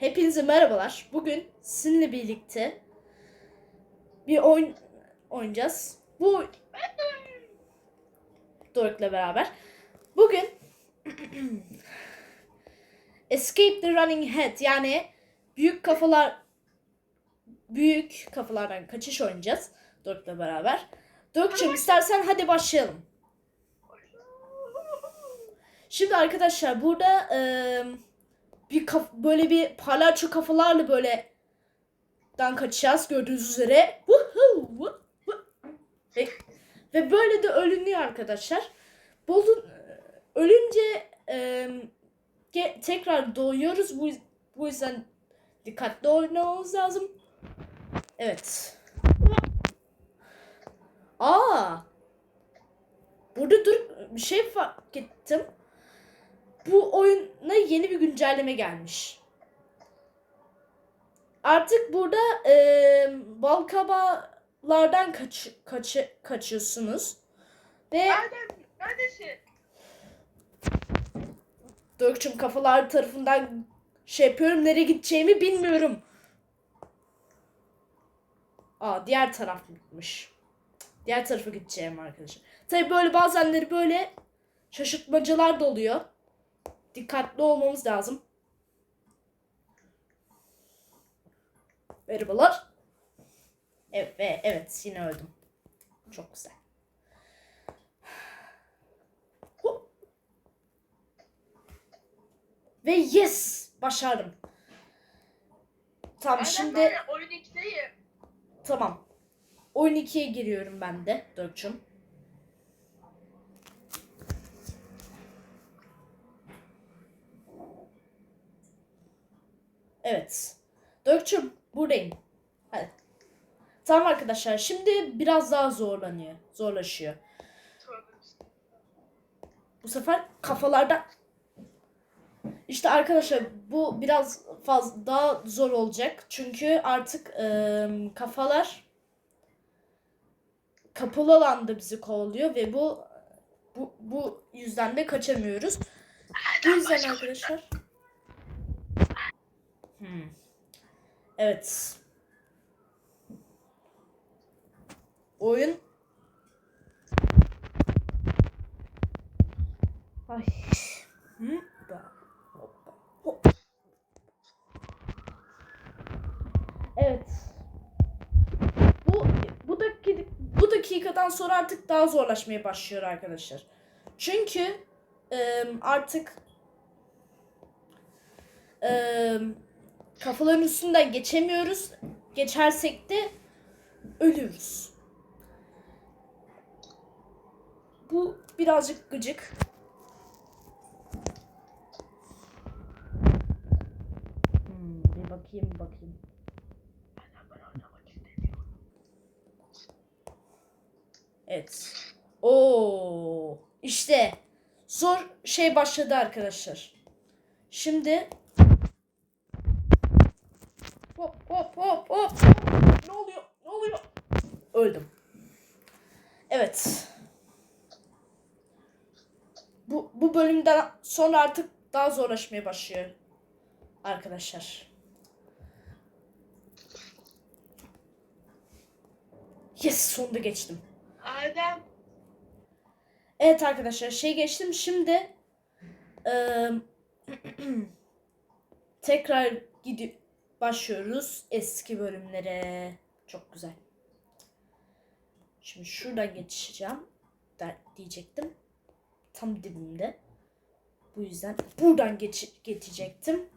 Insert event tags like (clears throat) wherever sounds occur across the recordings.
Hepinize merhabalar. Bugün sizinle birlikte bir oyun oynayacağız. Bu Doruk'la beraber. Bugün (clears throat) Escape the Running Head yani büyük kafalar büyük kafalardan kaçış oynayacağız Doruk'la beraber. Doruk'cum istersen hadi başlayalım. Şimdi arkadaşlar burada eee, bir kaf- böyle bir palyaço kafalarla böyle dan kaçacağız gördüğünüz üzere. Ve, ve böyle de ölünüyor arkadaşlar. Bolun ölünce ge- tekrar doğuyoruz. Bu, bu yüzden dikkatli oynamamız lazım. Evet. Aa. Burada dur bir şey fark ettim. Bu oyuna yeni bir güncelleme gelmiş. Artık burada e, balkabalardan kaç, kaç, kaçıyorsunuz. Ve Adem neredesin? Dökçüm kafalar tarafından şey yapıyorum. Nereye gideceğimi bilmiyorum. Aa diğer tarafmış. Diğer tarafa gideceğim arkadaşlar. Tabi böyle bazenleri böyle şaşırtmacalar da oluyor. Dikkatli olmamız lazım. Merhabalar. Evet, ve evet yine öldüm. Çok güzel. Ve yes başardım. Tamam Adem şimdi ben oyun 2'deyim. tamam. Oyun 2'ye giriyorum ben de Dörkçüm. Evet. Dörkçüm buradayım. Hadi. Tamam arkadaşlar şimdi biraz daha zorlanıyor. Zorlaşıyor. Bu sefer kafalardan işte arkadaşlar bu biraz fazla daha zor olacak. Çünkü artık eee, kafalar kapalı alanda bizi kovalıyor ve bu bu bu yüzden de kaçamıyoruz. Bu yüzden arkadaşlar. Hmm. Evet. Oyun Ay. Evet. Bu bu dakika bu dakikadan sonra artık daha zorlaşmaya başlıyor arkadaşlar. Çünkü e, artık e, kafaların üstünden geçemiyoruz. Geçersek de ölürüz. Bu birazcık gıcık. Hmm, bir bakayım bakayım. Evet. Oo, işte zor şey başladı arkadaşlar. Şimdi hop hop hop hop. Ne oluyor? Ne oluyor? Öldüm. Evet. Bu bu bölümden sonra artık daha zorlaşmaya başlıyor arkadaşlar. Yes sonunda geçtim. Adem Evet arkadaşlar şey geçtim şimdi eee, (clears throat) tekrar gidip başlıyoruz eski bölümlere. Çok güzel. Şimdi şuradan geçeceğim der, diyecektim. Tam dibimde. Bu yüzden buradan geç, geçecektim.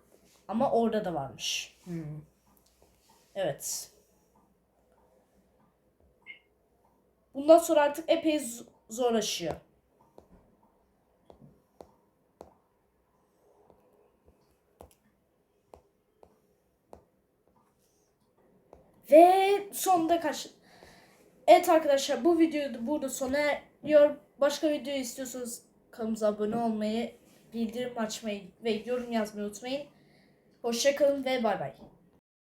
Ama orada da varmış. Hmm. Evet. Bundan sonra artık epey zorlaşıyor. Ve sonunda kaç. Evet arkadaşlar bu videoyu da burada sona eriyor. Başka video istiyorsanız kanalımıza abone olmayı, bildirim açmayı ve yorum yazmayı unutmayın. Hoşçakalın ve bay bay.